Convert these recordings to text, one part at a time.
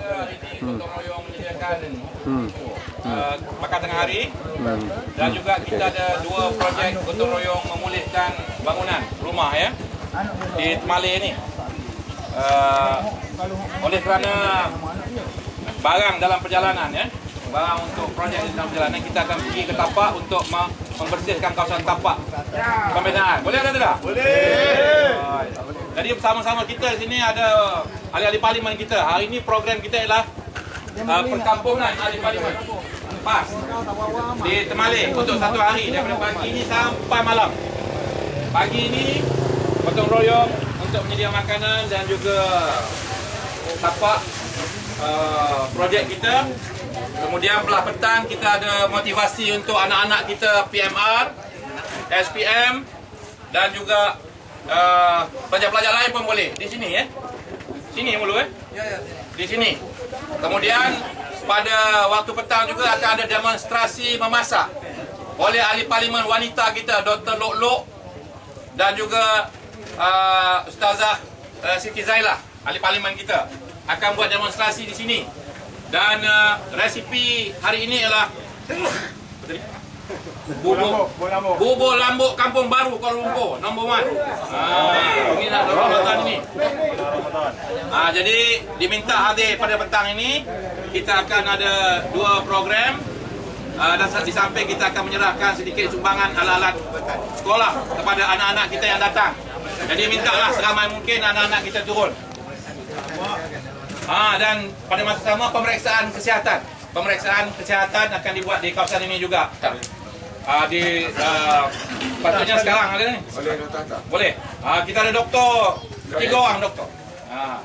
ini gotong royong menyediakan Hmm. uh, makan tengah hari Hmm. dan juga kita ada dua projek gotong royong memulihkan bangunan rumah ya di Temale ni. Uh, oleh kerana barang dalam perjalanan ya, barang untuk projek dalam perjalanan kita akan pergi ke tapak untuk me- membersihkan kawasan tapak pembinaan. Boleh atau tidak? Boleh. Jadi bersama-sama kita di sini ada ahli-ahli parlimen kita. Hari ini program kita ialah uh, perkampungan ahli parlimen. PAS di Temale untuk satu hari daripada pagi ini sampai malam. Pagi ini gotong royong untuk menyedia makanan dan juga tapak uh, projek kita. Kemudian belah petang kita ada motivasi untuk anak-anak kita PMR, SPM dan juga uh, pelajar-pelajar lain pun boleh. Di sini ya. Sini mulu eh? Di sini. Kemudian pada waktu petang juga akan ada demonstrasi memasak oleh ahli parlimen wanita kita Dr. Lok Lok dan juga uh, Ustazah uh, Siti Zailah ahli parlimen kita akan buat demonstrasi di sini dan uh, resipi hari ini ialah bubur bubur lambuk kampung baru Kuala Lumpur nombor 1 ah ini nak Ramadan ini ah jadi diminta hadir pada petang ini kita akan ada dua program Uh, dan di samping kita akan menyerahkan sedikit sumbangan alat-alat sekolah kepada anak-anak kita yang datang. Jadi mintalah seramai mungkin anak-anak kita turun. Ah dan pada masa sama pemeriksaan kesihatan. Pemeriksaan kesihatan akan dibuat di kawasan ini juga. Ah di uh, patutnya sekarang ada ni. Boleh doktor tak? Boleh. Ah kita ada doktor tiga orang doktor. Ah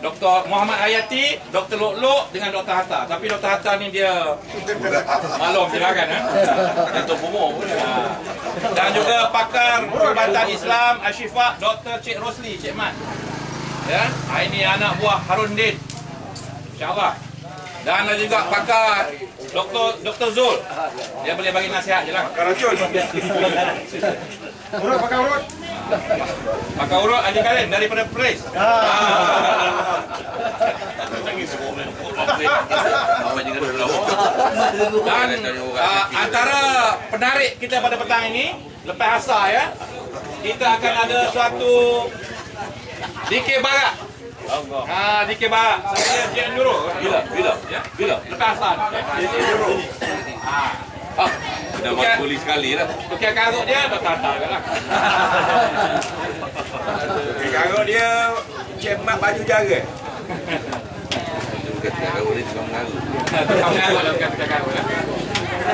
Doktor Muhammad Hayati, Doktor Lok Lok dengan Doktor Hatta. Tapi Doktor Hatta ni dia maklum silakan eh. Untuk umur pun. Ah. Dan juga pakar perubatan Islam Ashifa Dr. Cik Rosli, Cik Mat. Ya, ah, ini anak buah Harun Din. InsyaAllah. Dan ada juga pakar Dr. Dr. Zul. Dia boleh bagi nasihat je lah. Karacun. Urut pakai urut. Pakar urut Haji Karim daripada Perlis. Dan uh, antara penarik kita pada petang ini lepas asar ya, kita akan ada suatu DK Barat. Ha, DK Barat. Saya Cik Nurul. Bila? Bila? Ya? Bila? Lepas asar. Ya? DK Nurul. Ha. Dah makbuli sekali lah. Okey, karut dia dah tata lah. Karut dia Cik Mat baju. Bukan tukang. Tukang lah, bukan tukang lah.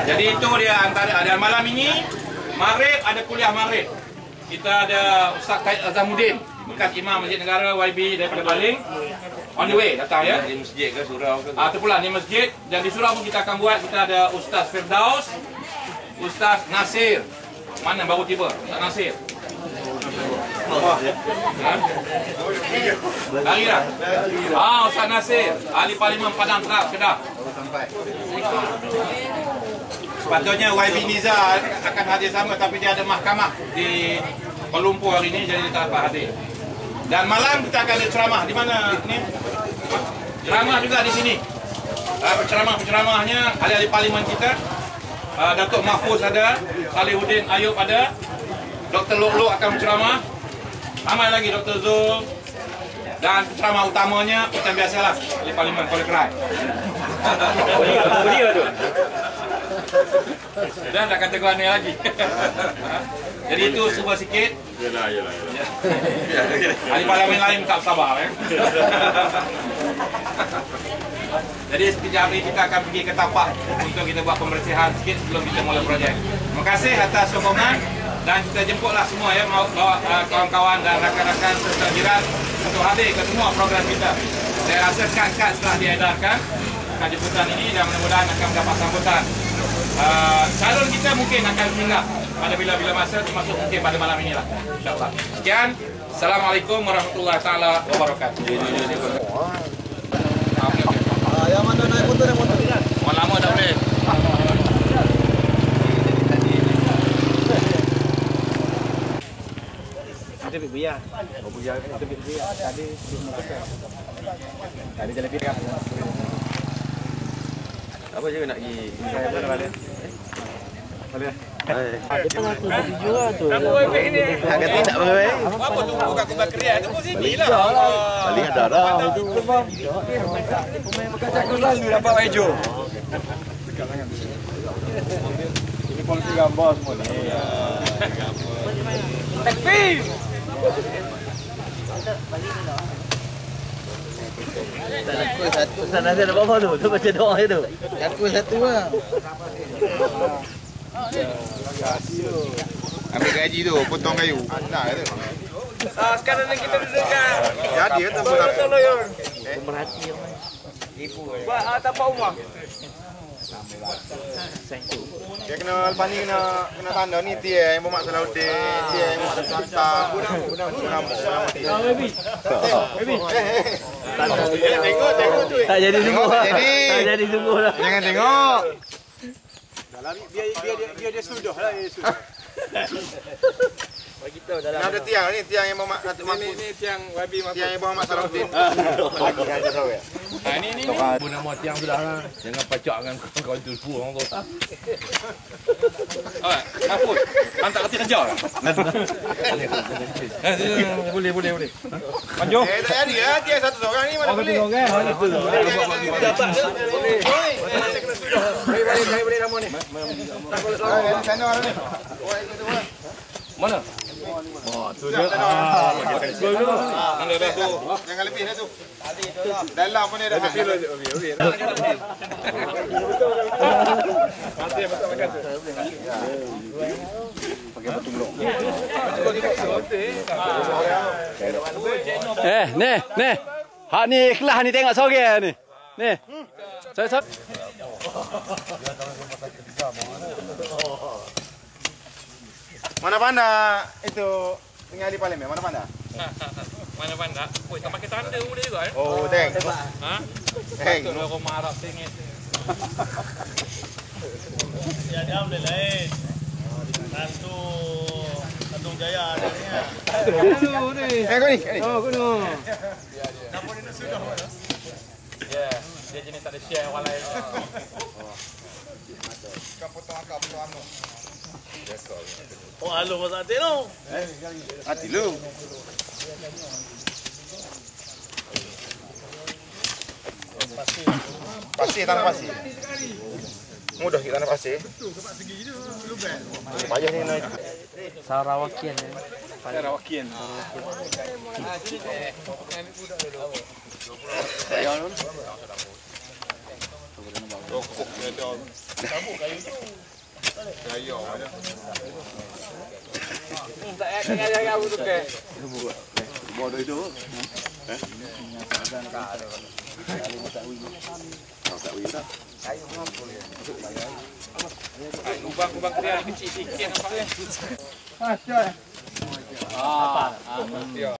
Jadi itu dia antara ada malam ini Maghrib ada kuliah Maghrib. Kita ada Ustaz Taib Azamuddin bekas Imam Masjid Negara YB daripada Baling. On the way datang ya. Di masjid ke surau ke? Ah terpulang di masjid dan di surau pun kita akan buat kita ada Ustaz Firdaus, Ustaz Nasir. Mana baru tiba? Ustaz Nasir. Ha? Lari dah? Ah, Ustaz Nasir, ahli parlimen Padang Terap, Kedah. Sepatutnya YB Niza akan hadir sama tapi dia ada mahkamah di Kuala Lumpur hari ini jadi dia tak dapat hadir. Dan malam kita akan ada ceramah di mana ni? Ceramah juga di sini. Uh, penceramah-penceramahnya ahli-ahli parlimen kita. Uh, Datuk Mahfuz ada, Salihuddin Ayub ada, Dr. Lok Lok akan berceramah. Ramai lagi Dr. Zul. Dan penceramah utamanya macam biasalah ahli parlimen Kuala Kerai. Dan tak kata lagi. Jadi itu semua sikit. Yalah, yalah, yalah. Ahli parlimen lain tak sabar eh. Jadi sekejap ini kita akan pergi ke tapak untuk kita buat pembersihan sikit sebelum kita mula projek. Terima kasih atas sokongan dan kita jemputlah semua ya bawa uh, kawan-kawan dan rakan-rakan serta jiran untuk hadir ke semua program kita. Saya rasa kad-kad setelah diedarkan kad jemputan ini dan mudah-mudahan akan mendapat sambutan. Uh, calon kita mungkin akan singgah pada bila-bila masa termasuk mungkin pada malam inilah. InsyaAllah. Sekian. Assalamualaikum warahmatullahi taala wabarakatuh. yang mana naik motor naik motor Orang lama tak boleh. Ada biar. Oh biar ada biar. Tadi di motor. Apa je nak pergi? Saya mana balik? Agak tidak baik. Apa tu bukan kumbang keria tu sini lah. Paling ada dah. dapat hijau. Ini polisi gambar semua ni. Aku satu. Sana ada apa tu? Tu baca doa itu. Aku satu lah. Ambil gaji tu, potong kayu. Nak tu. Ah, sekarang ni kita duduk kat Jadi tu potong. buat ah, tapak rumah. Dia kena lepas ni kena kena tanda ni dia yang bermak Salahuddin, dia yang bermak Tanta. Guna guna guna guna dia. Tengok tengok tu. Tak jadi sungguh. tak jadi. Tak jadi sungguh lah. Jangan tengok. Dalam biar biar dia, dia dia sudah lah dia sudah. Nah, ada tiang ni, tiang yang bermak Datuk Mahfuz. Ni tiang wabi Tiang yang bermak Salahuddin. Ha ni ni. Pun nama tiang sudah lah. Jangan pacak dengan kawan tu semua orang tu. Ah, Mahfud. Hantar kerti kerja lah. Boleh boleh boleh. Manjung. Eh, tak jadi ya, tiang satu seorang ni mana boleh. Sana orang ni. Mana? Mana dah tu? Jangan lebih dah tu. Dalam pun dia dah. Eh, ni, ni. Hak ni ikhlas ni tengok sore ni. Ni. Saya saya Mana pandai itu tinggal di parlimen? Mana pandai? Mana pandai? Oi, tak pakai tanda boleh juga eh. Oh, thanks. Ha? Betul lah rumah Arab sengit. Eh, kau ni. kau ni. Ya, dia jenis tak ada share orang lain. Hati lu. Pasir tanah pasir. Mudah kita tanah pasir. Payah ni nak. Sarawakian ni. Sarawakian. Rokok dia ada. Cabut kayu tu. Kayu ada. Tak ada yang yang aku tu ke. Bodoh itu. Kubang-kubang keria kecil sikit nampak dia.